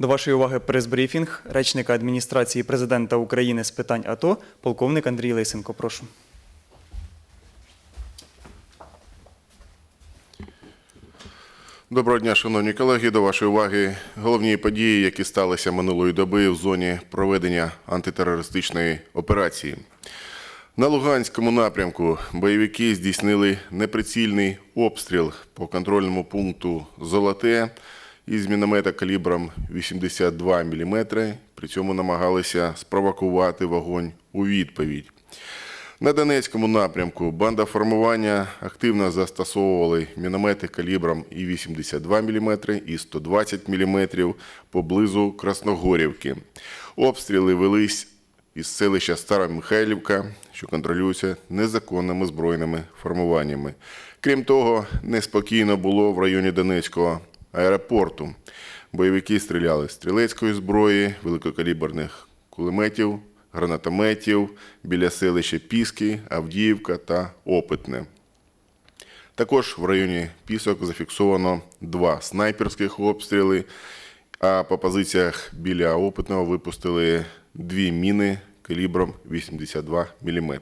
До вашої уваги прес-брифінг речника адміністрації президента України з питань АТО, полковник Андрій Лисенко. Прошу. Доброго дня, шановні колеги. До вашої уваги головні події, які сталися минулої доби в зоні проведення антитерористичної операції. На Луганському напрямку бойовики здійснили неприцільний обстріл по контрольному пункту Золоте із міномета калібром 82 мм. При цьому намагалися спровокувати вогонь у відповідь. На Донецькому напрямку банда формування активно застосовували міномети калібром і 82 мм, і 120 мм поблизу Красногорівки. Обстріли велись із селища Стара Михайлівка, що контролюється незаконними збройними формуваннями. Крім того, неспокійно було в районі Донецького аеропорту. Бойовики стріляли з стрілецької зброї, великокаліберних кулеметів, гранатометів біля селища Піски, Авдіївка та Опитне. Також в районі Пісок зафіксовано два снайперських обстріли, а по позиціях біля Опитного випустили дві міни калібром 82 мм.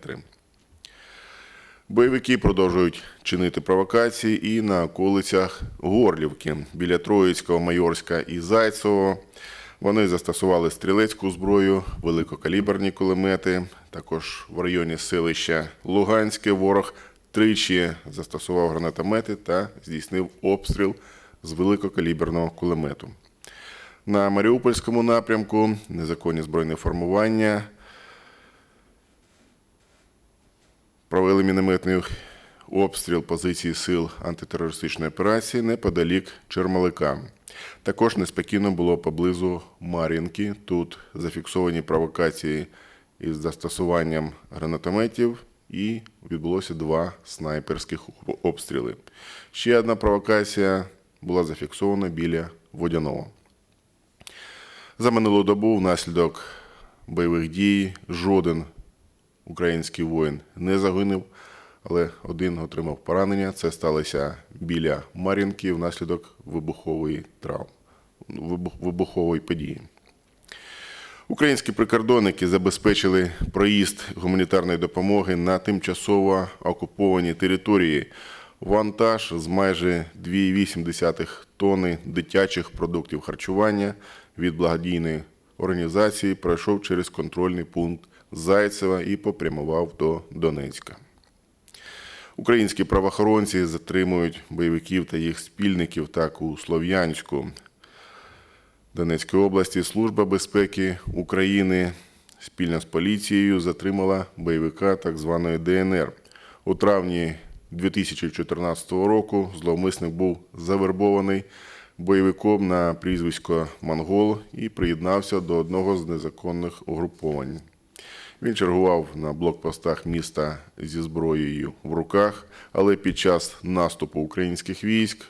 Бойовики продовжують чинити провокації і на околицях Горлівки біля Троїцького, Майорська і Зайцевого. Вони застосували стрілецьку зброю, великокаліберні кулемети. Також в районі селища Луганське ворог тричі застосував гранатомети та здійснив обстріл з великокаліберного кулемету. На Маріупольському напрямку незаконні збройні формування провели мінометний обстріл позиції сил антитерористичної операції неподалік Чермалика. Також неспокійно було поблизу Мар'їнки. Тут зафіксовані провокації із застосуванням гранатометів і відбулося два снайперських обстріли. Ще одна провокація була зафіксована біля Водяного. За минулу добу внаслідок бойових дій жоден український воїн не загинув, але один отримав поранення. Це сталося біля Мар'їнки внаслідок вибухової травм, вибухової події. Українські прикордонники забезпечили проїзд гуманітарної допомоги на тимчасово окуповані території. Вантаж з майже 2,8 тонни дитячих продуктів харчування від благодійної організації пройшов через контрольний пункт Зайцева і попрямував до Донецька. Українські правоохоронці затримують бойовиків та їх спільників так у Слов'янську. Донецької області Служба безпеки України спільно з поліцією затримала бойовика так званої ДНР. У травні 2014 року зловмисник був завербований бойовиком на прізвисько Монгол і приєднався до одного з незаконних угруповань. Він чергував на блокпостах міста зі зброєю в руках, але під час наступу українських військ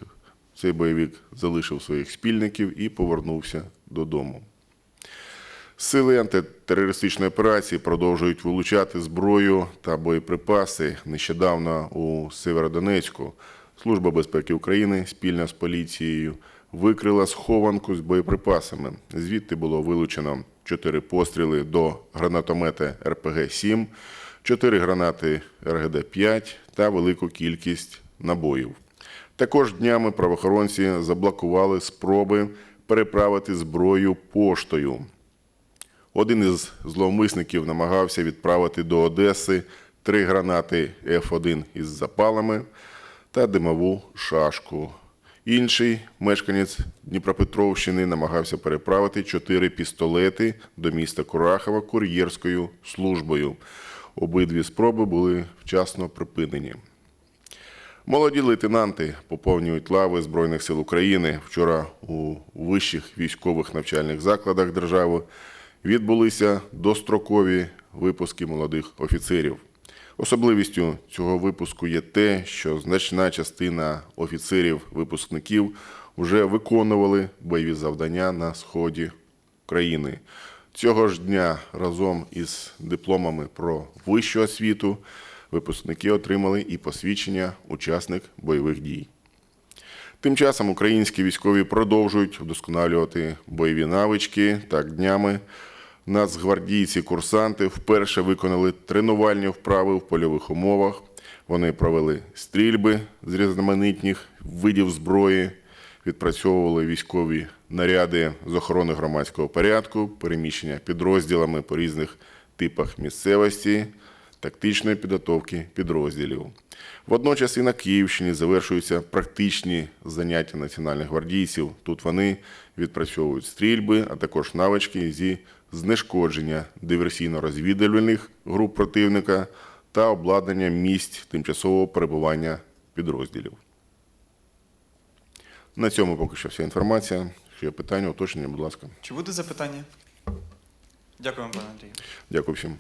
цей бойовик залишив своїх спільників і повернувся додому. Сили антитерористичної операції продовжують вилучати зброю та боєприпаси. Нещодавно у Северодонецьку Служба безпеки України спільно з поліцією викрила схованку з боєприпасами. Звідти було вилучено 4 постріли до гранатомета РПГ-7, 4 гранати РГД-5 та велику кількість набоїв. Також днями правоохоронці заблокували спроби переправити зброю поштою. Один із зловмисників намагався відправити до Одеси три гранати F1 із запалами та димову шашку. Інший мешканець Дніпропетровщини намагався переправити чотири пістолети до міста Курахова кур'єрською службою. Обидві спроби були вчасно припинені. Молоді лейтенанти поповнюють лави Збройних сил України. Вчора у вищих військових навчальних закладах держави відбулися дострокові випуски молодих офіцерів. Особливістю цього випуску є те, що значна частина офіцерів-випускників вже виконували бойові завдання на сході країни. Цього ж дня разом із дипломами про вищу освіту випускники отримали і посвідчення учасник бойових дій. Тим часом українські військові продовжують вдосконалювати бойові навички. Так, днями нацгвардійці-курсанти вперше виконали тренувальні вправи в польових умовах. Вони провели стрільби з різноманітних видів зброї, відпрацьовували військові наряди з охорони громадського порядку, переміщення підрозділами по різних типах місцевості, тактичної підготовки підрозділів. Водночас і на Київщині завершуються практичні заняття національних гвардійців. Тут вони відпрацьовують стрільби, а також навички зі знешкодження диверсійно-розвідувальних груп противника та обладнання місць тимчасового перебування підрозділів. На цьому поки що вся інформація. Якщо є питання, уточнення, будь ласка. Чи будуть запитання? Дякую вам, пане Андрію. Дякую всім.